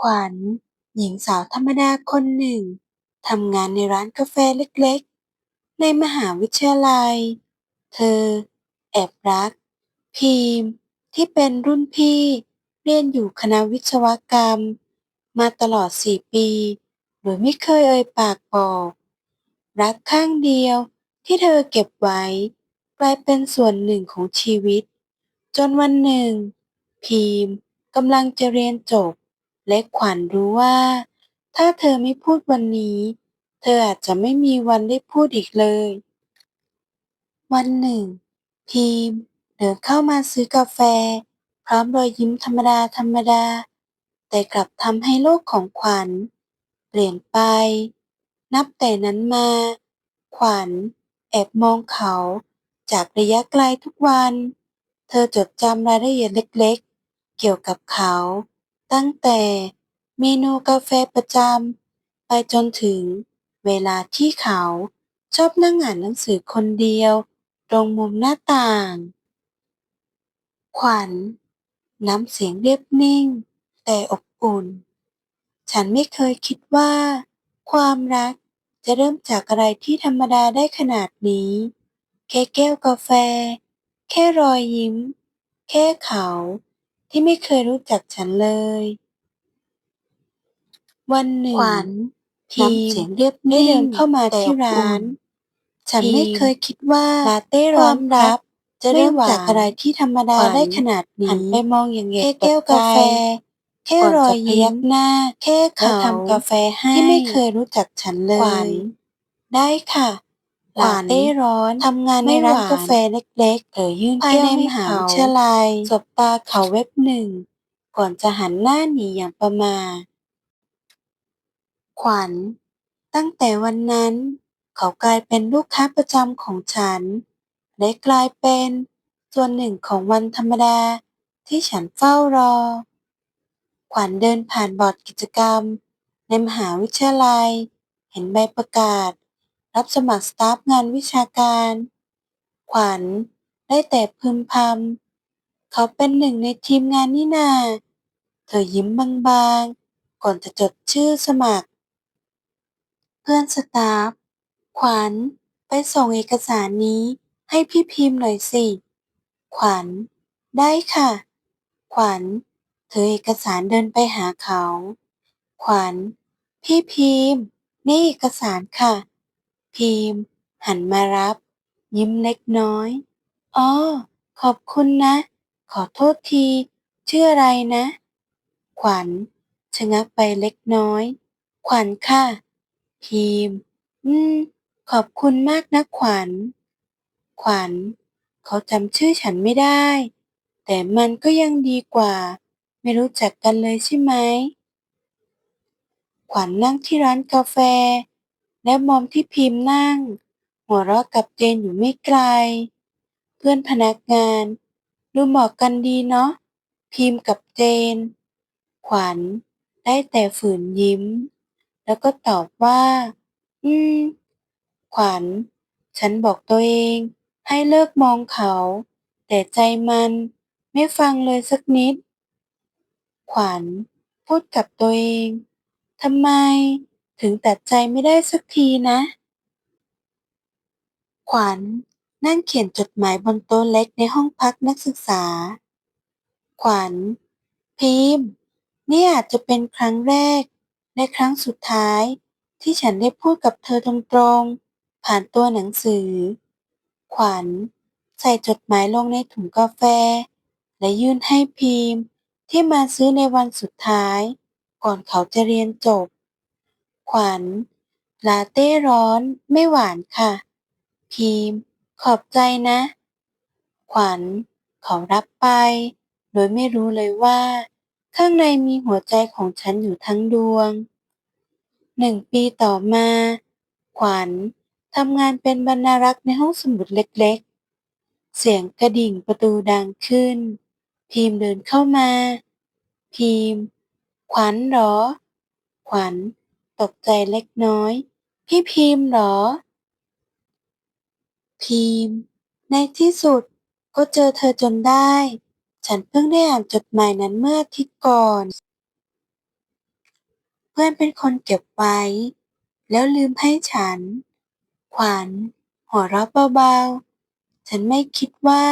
ขวัญ หญิงสาวธรรมดาคนหนึ่งทำงานในร้านกาแฟเล็กๆ ในมหาวิทยาลัย เธอ แอบรักพีมที่เป็นรุ่นพี่เรียนอยู่คณะวิศวกรรม มาตลอดสี่ปี โดยไม่เคยเอ่ยปากบอก รักข้างเดียวที่เธอเก็บไว้ กลายเป็นส่วนหนึ่งของชีวิต จนวันหนึ่งพีมกำลังจะเรียนจบ และขวัญรู้ว่า ถ้าเธอไม่พูดวันนี้ เธออาจจะไม่มีวันได้พูดอีกเลย วันหนึ่ง พีมเดินเข้ามาซื้อกาแฟ พร้อมรอยยิ้มธรรมดาธรรมดา แต่กลับทำให้โลกของขวัญ เปลี่ยนไป นับแต่นั้นมา ขวัญ แอบมองเขา จากระยะไกลทุกวัน เธอจดจำรายละเอียดเล็กๆ เกี่ยวกับเขา ตั้งแต่เมนูกาแฟประจำ ไปจนถึงเวลาที่เขาชอบนั่งอ่านหนังสือคนเดียวตรงมุมหน้าต่าง ขวัญ น้ำเสียงเรียบนิ่ง แต่อบอุ่น ฉันไม่เคยคิดว่า ความรักจะเริ่มจากอะไรที่ธรรมดาได้ขนาดนี้ แค่แก้วกาแฟ แค่รอยยิ้ม แค่เขา ที่ไม่เคยรู้จักฉันเลย วันหนึ่งขวัญพีน้ำเสียงเรียบได้นิ่งเดินเข้ามาที่แต่อบอุ่นร้านฉันไม่พีมเคยคิดว่าลาเต้คร้อวานมรักจะไม่เริ่มหวานจากอะไรที่ธรรมดาขวัญได้ขนาดนี้หันไปมองอย่างเหตุแค่แก้วกาแฟตกใจแค่ก่อนรอจะยพยิ้ยัมกหน้า แค่แล้เขาวทำกาแฟให้ที่ไม่เคยรู้จักฉันเลขวัย ญ ได้ค่ะ ขวัลาญเต้ร้อนทำงานไม่ในร้านหวานกาแฟเล็กเธอยื่นๆภายแก้วในให้มหาเขาวิทยาลัยสบตาเขาเว็บหนึ่ง ก่อนจะหันหน้าหนีอย่างประหม่าขวัญ ตั้งแต่วันนั้น เขากลายเป็นลูกค้าประจำของฉัน และกลายเป็นส่วนหนึ่งของวันธรรมดาที่ฉันเฝ้ารอ ขวัญเดินผ่านบอร์ดกิจกรรม ในมหาวิทยาลัย เห็นใบประกาศ รับสมัครสตาฟงานวิชาการ ขวัญได้แต่พึมพำ เขาเป็นหนึ่งในทีมงานนี่นา เธอยิ้มบางๆ ก่อนจะจดชื่อสมัคร เพื่อนสตาฟ ขวัญไปส่งเอกสารนี้ให้พี่พิมพ์หน่อยสิ ขวัญ ได้ค่ะ ขวัญถือเอกสารเดินไปหาเขา ขวัญ พี่พิมพ์ นี่เอกสารค่ะ พิมหันมารับ ยิ้มเล็กน้อยอ๋อขอบคุณนะ ขอโทษที ชื่ออะไรนะ ขวัญชะงักไปเล็กน้อย ขวัญค่ะพิมอืม ขอบคุณมากนะขวัญ ขวัญ เขาจำชื่อฉันไม่ได้ แต่มันก็ยังดีกว่า ไม่รู้จักกันเลยใช่ไหม ขวัญนั่งที่ร้านกาแฟ และมองที่พิมพ์นั่ง หัวเราะกับเจนอยู่ไม่ไกล เพื่อนพนักงาน ดูเหมาะกันดีเนาะพิมพ์กับเจน ขวัญได้แต่ฝืนยิ้ม แล้วก็ตอบว่า อืม ขวัญ ฉันบอกตัวเองให้เลิกมองเขา แต่ใจมันไม่ฟังเลยสักนิด ขวัญ พูดกับตัวเองทำไม ถึงตัดใจไม่ได้สักทีนะ ขวัญนั่งเขียนจดหมายบนโต๊ะเล็กในห้องพักนักศึกษา ขวัญ พิมพ์ นี่อาจจะเป็นครั้งแรก และครั้งสุดท้าย ที่ฉันได้พูดกับเธอตรงๆ ผ่านตัวหนังสือ ขวัญ ใส่จดหมายลงในถุงกาแฟ และยื่นให้พิมพ์ ที่มาซื้อในวันสุดท้าย ก่อนเขาจะเรียนจบ ขวัญ ลาเต้ร้อนไม่หวานค่ะพิมขอบใจนะ ขวัญเขารับไป โดยไม่รู้เลยว่า ข้างในมีหัวใจของฉันอยู่ทั้งดวง หนึ่งปีต่อมา ขวัญทำงานเป็นบรรณารักษ์ในห้องสมุดเล็กๆ เสียงกระดิ่งประตูดังขึ้นพิมพ์เดินเข้ามาพิมพ์ขวัญหรอ ขวัญ ตกใจเล็กน้อย พี่พิมพ์เหรอ พิมพ์ ในที่สุดก็เจอเธอจนได้ ฉันเพิ่งได้อ่านจดหมายนั้นเมื่ออาทิตย์ก่อน เพื่อนเป็นคนเก็บไว้ แล้วลืมให้ฉัน ขวัญ หัวเราะเบาๆ ฉันไม่คิดว่า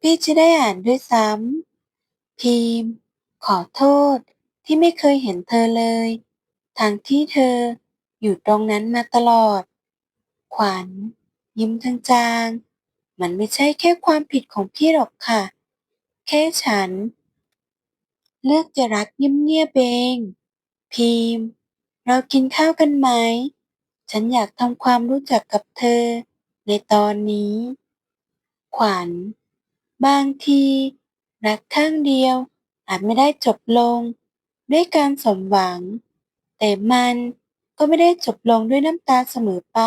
พี่จะได้อ่านด้วยซ้ำพิมพ์ ขอโทษที่ไม่เคยเห็นเธอเลย ทั้งที่เธออยู่ตรงนั้นมาตลอด ขวัญ ยิ้มจางๆ มันไม่ใช่แค่ความผิดของพี่หรอกค่ะ แค่ฉัน เลือกจะรักเงียบๆเอง พิมพ์ เรากินข้าวกันไหม ฉันอยากทำความรู้จักกับเธอ ในตอนนี้ ขวัญ บางที รักข้างเดียวอาจไม่ได้จบลง ด้วยการสมหวัง แต่มันก็ไม่ได้จบลงด้วยน้ำตาเสมอไป